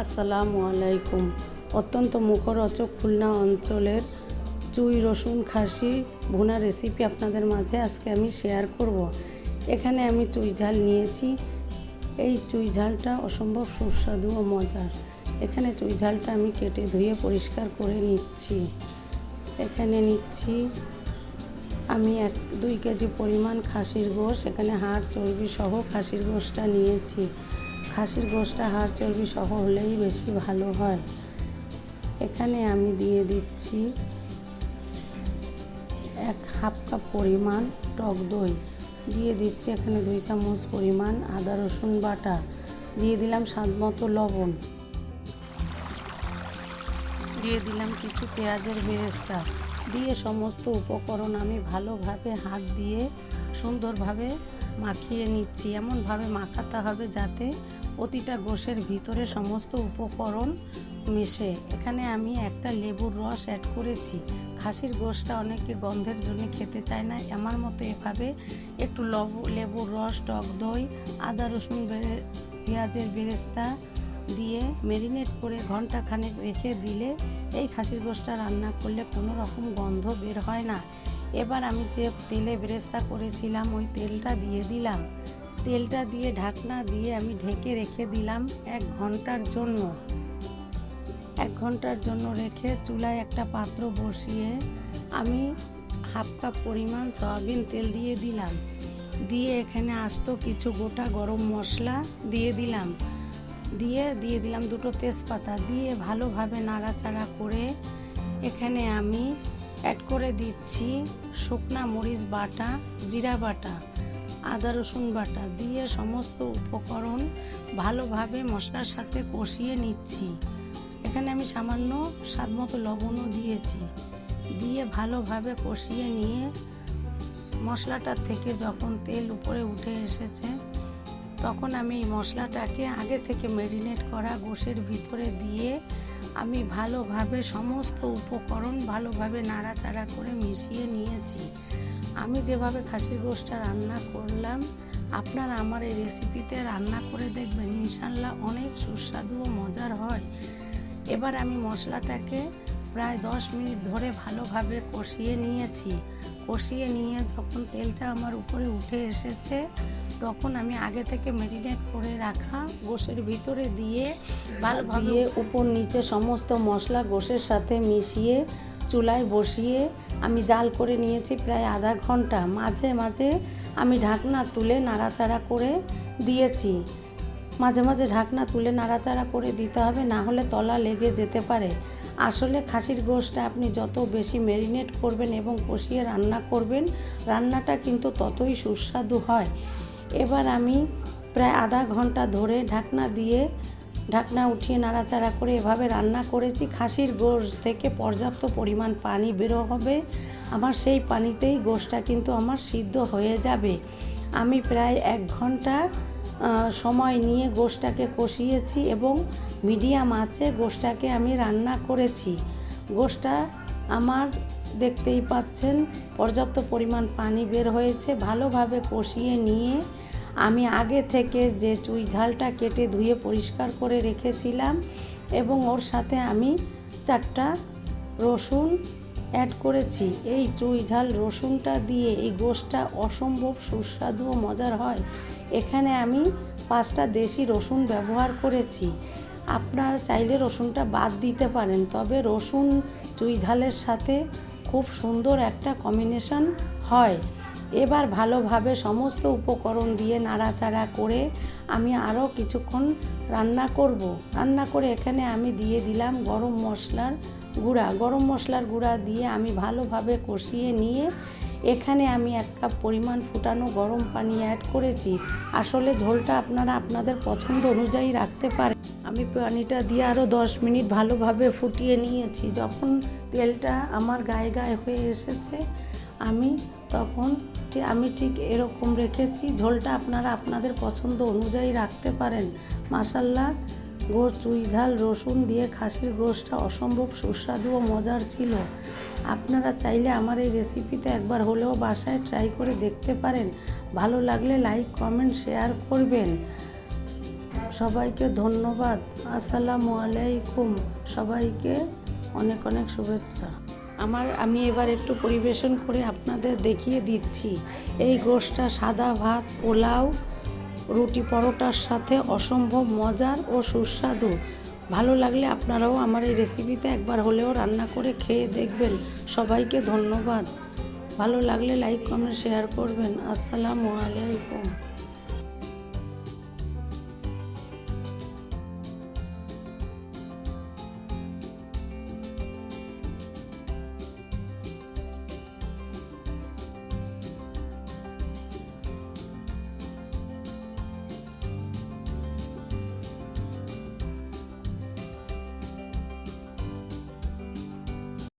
আসসালামু আলাইকুম। অত্যন্ত মুখরোচক খুলনা অঞ্চলের চুই রসুন খাসি ভুনা রেসিপি আপনাদের মাঝে আজকে আমি শেয়ার করব। এখানে আমি চুই ঝাল নিয়েছি। এই চুই ঝালটা অসম্ভব সুস্বাদু ও মজার। এখানে চুই ঝালটা আমি কেটে ধুয়ে পরিষ্কার করে নিচ্ছি। এখানে নিচ্ছি আমি এক, দুই কেজি পরিমাণ খাসির গোশ। এখানে হাড়, চর্বি সহ খাসির গোশটা নিয়েছি। খাসির গোশটা হাড় চর্বি সহ হলেই বেশি ভালো হয়। এখানে আমি দিয়ে দিচ্ছি এক হাফ কাপ পরিমাণ টক দই। দিয়ে দিচ্ছি এখানে দুই চামচ পরিমাণ আদা রসুন বাটা। দিয়ে দিলাম স্বাদ মতো লবণ। দিয়ে দিলাম কিছু পেঁয়াজের বেরেস্তা। দিয়ে সমস্ত উপকরণ আমি ভালোভাবে হাত দিয়ে সুন্দরভাবে মাখিয়ে নিচ্ছি। এমনভাবে মাখাতে হবে যাতে প্রতিটা গোশের ভিতরে সমস্ত উপকরণ মিশে। এখানে আমি একটা লেবুর রস অ্যাড করেছি। খাসির গোশটা অনেকে গন্ধের জন্য খেতে চায় না। আমার মতো এভাবে একটু লব লেবুর রস, টক দই, আদা, রসুন, বেরে পেঁয়াজের বেরেস্তা দিয়ে মেরিনেট করে ঘণ্টা খানেক রেখে দিলে এই খাসির গোশটা রান্না করলে কোনো রকম গন্ধ বের হয় না। এবার আমি যে তেলে বেরেস্তা করেছিলাম, ওই তেলটা দিয়ে দিলাম। তেলটা দিয়ে, ঢাকনা দিয়ে আমি ঢেকে রেখে দিলাম এক ঘণ্টার জন্য। এক ঘণ্টার জন্য রেখে চুলায় একটা পাত্র বসিয়ে আমি হাফ কাপ পরিমাণ সয়াবিন তেল দিয়ে দিলাম। দিয়ে এখানে আস্ত কিছু গোটা গরম মশলা দিয়ে দিলাম। দিয়ে দিয়ে দিলাম দুটো তেজপাতা। দিয়ে ভালোভাবে নাড়াচাড়া করে এখানে আমি অ্যাড করে দিচ্ছি শুকনা মরিচ বাটা, জিরা বাটা। আদা, রসুন বাটা দিয়ে সমস্ত উপকরণ ভালোভাবে মশলার সাথে কষিয়ে নিচ্ছি। এখানে আমি সামান্য স্বাদ মতো লবণও দিয়েছি। দিয়ে ভালোভাবে কষিয়ে নিয়ে মশলাটার থেকে যখন তেল উপরে উঠে এসেছে, তখন আমি এই মশলাটাকে আগে থেকে ম্যারিনেট করা গোশের ভিতরে দিয়ে আমি ভালোভাবে সমস্ত উপকরণ ভালোভাবে নাড়াচাড়া করে মিশিয়ে নিয়েছি। আমি যেভাবে খাসির গোশটা রান্না করলাম, আপনারা আমার এই রেসিপিতে রান্না করে দেখবেন, ইনশাল্লাহ অনেক সুস্বাদু ও মজার হয়। এবার আমি মশলাটাকে প্রায় দশ মিনিট ধরে ভালোভাবে কষিয়ে নিয়েছি। কষিয়ে নিয়ে যখন তেলটা আমার উপরে উঠে এসেছে, তখন আমি আগে থেকে মেরিনেট করে রাখা গোশের ভিতরে দিয়ে ভালোভাবে উপর নিচে সমস্ত মশলা গোশের সাথে মিশিয়ে চুলায় বসিয়ে আমি জাল করে নিয়েছি প্রায় আধা ঘণ্টা। মাঝে মাঝে আমি ঢাকনা তুলে নাড়াচাড়া করে দিয়েছি। মাঝে মাঝে ঢাকনা তুলে নাড়াচাড়া করে দিতে হবে, না হলে তলা লেগে যেতে পারে। আসলে খাসির গোশটা আপনি যত বেশি ম্যারিনেট করবেন এবং কষিয়ে রান্না করবেন, রান্নাটা কিন্তু ততই সুস্বাদু হয়। এবার আমি প্রায় আধা ঘণ্টা ধরে ঢাকনা দিয়ে ঢাকনা উঠিয়ে নাড়াচাড়া করে এভাবে রান্না করেছি। খাসির গোশ থেকে পর্যাপ্ত পরিমাণ পানি বেরো হবে। আমার সেই পানিতেই গোশটা কিন্তু আমার সিদ্ধ হয়ে যাবে। আমি প্রায় এক ঘণ্টা সময় নিয়ে গোশটাকে কষিয়েছি এবং মিডিয়াম আছে গোশটাকে আমি রান্না করেছি। গোশটা আমার দেখতেই পাচ্ছেন, পর্যাপ্ত পরিমাণ পানি বের হয়েছে। ভালোভাবে কষিয়ে নিয়ে আমি আগে থেকে যে চুই ঝালটা কেটে ধুয়ে পরিষ্কার করে রেখেছিলাম এবং ওর সাথে আমি চারটা রসুন অ্যাড করেছি। এই চুই ঝাল রসুনটা দিয়ে এই গোশটা অসম্ভব সুস্বাদু ও মজার হয়। এখানে আমি পাঁচটা দেশি রসুন ব্যবহার করেছি। আপনারা চাইলে রসুনটা বাদ দিতে পারেন, তবে রসুন চুই ঝালের সাথে খুব সুন্দর একটা কম্বিনেশন হয়। এবার ভালোভাবে সমস্ত উপকরণ দিয়ে নাড়াচাড়া করে আমি আরও কিছুক্ষণ রান্না করব। রান্না করে এখানে আমি দিয়ে দিলাম গরম মশলার গুঁড়া। গরম মশলার গুঁড়া দিয়ে আমি ভালোভাবে কষিয়ে নিয়ে এখানে আমি এক কাপ পরিমাণ ফুটানো গরম পানি অ্যাড করেছি। আসলে ঝোলটা আপনারা আপনাদের পছন্দ অনুযায়ী রাখতে পারেন। আমি পানিটা দিয়ে আরও দশ মিনিট ভালোভাবে ফুটিয়ে নিয়েছি। যখন তেলটা আমার গায়ে গায়ে হয়ে এসেছে আমি তখন আমি ঠিক এরকম রেখেছি। ঝোলটা আপনারা আপনাদের পছন্দ অনুযায়ী রাখতে পারেন। মাসাল্লা গোশ, চুই ঝাল, রসুন দিয়ে খাসির গোশটা অসম্ভব সুস্বাদু ও মজার ছিল। আপনারা চাইলে আমার এই রেসিপিতে একবার হলেও বাসায় ট্রাই করে দেখতে পারেন। ভালো লাগলে লাইক, কমেন্ট, শেয়ার করবেন। সবাইকে ধন্যবাদ। আসসালামু আলাইকুম। সবাইকে অনেক অনেক শুভেচ্ছা। আমার, আমি এবার একটু পরিবেশন করে আপনাদের দেখিয়ে দিচ্ছি। এই গোশটা সাদা ভাত, পোলাও, রুটি পরোটার সাথে অসম্ভব মজার ও সুস্বাদু। ভালো লাগলে আপনারাও আমার এই রেসিপিতে একবার হলেও রান্না করে খেয়ে দেখবেন। সবাইকে ধন্যবাদ। ভালো লাগলে লাইক কমেন্ট শেয়ার করবেন। আসসালামু আলাইকুম।